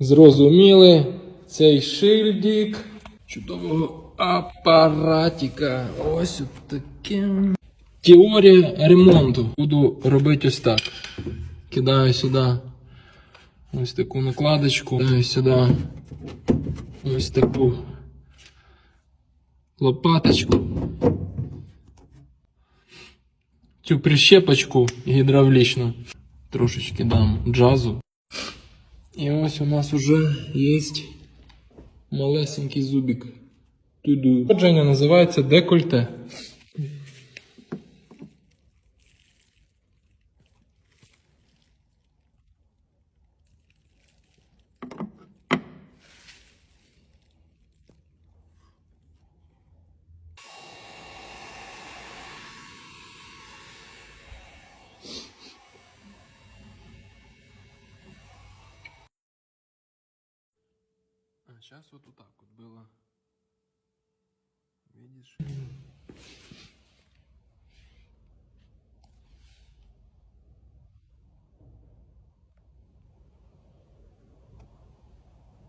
зрозуміли цей шильдик чудового апаратіка. Ось таким. Теорія ремонту. Буду робити ось так. Кидаю сюди ось таку накладочку, кидаю сюди ось таку лопаточку. Цю прищепочку гідравлічну трошечки дам джазу. І ось у нас уже є малесенький зубик. Туду. Походження називається декольте. Сейчас вот, вот так вот было. Видишь?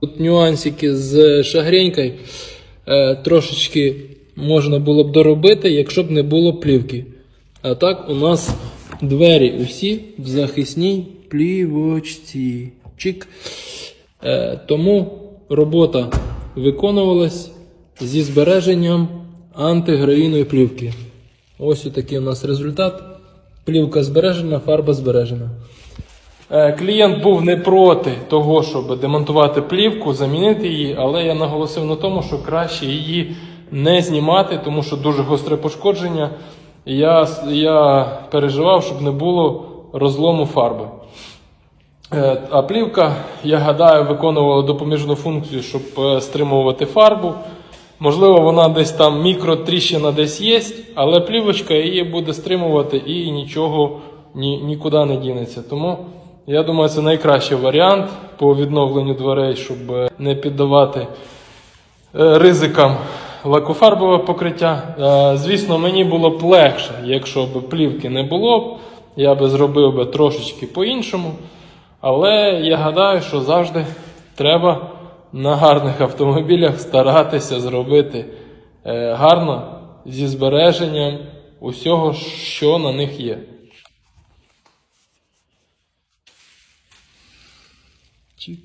Тут нюансики з шагренькою е, трошечки можна було б доробити, якщо б не було плівки. А так у нас двері усі в захисній плівочці. Чик. Е, тому робота виконувалась зі збереженням антигравійної плівки. Ось такий у нас результат. Плівка збережена, фарба збережена. Е, Клієнт був не проти того, щоб демонтувати плівку, замінити її, але я наголосив на тому, що краще її не знімати, тому що дуже гостре пошкодження. Я, я переживав, щоб не було розлому фарби. Е, А плівка, я гадаю, виконувала допоміжну функцію, щоб е, стримувати фарбу. Можливо, вона десь там мікротріщина десь є, але плівочка її буде стримувати і нічого ні, нікуди не дінеться. Тому я думаю, це найкращий варіант по відновленню дверей, щоб е, не піддавати ризикам лакофарбове покриття. Звісно, мені було б легше, якщо б плівки не було. Я би зробив би трошечки по-іншому. Але я гадаю, що завжди треба на гарних автомобілях старатися зробити е, гарно зі збереженням усього, що на них є. Чик.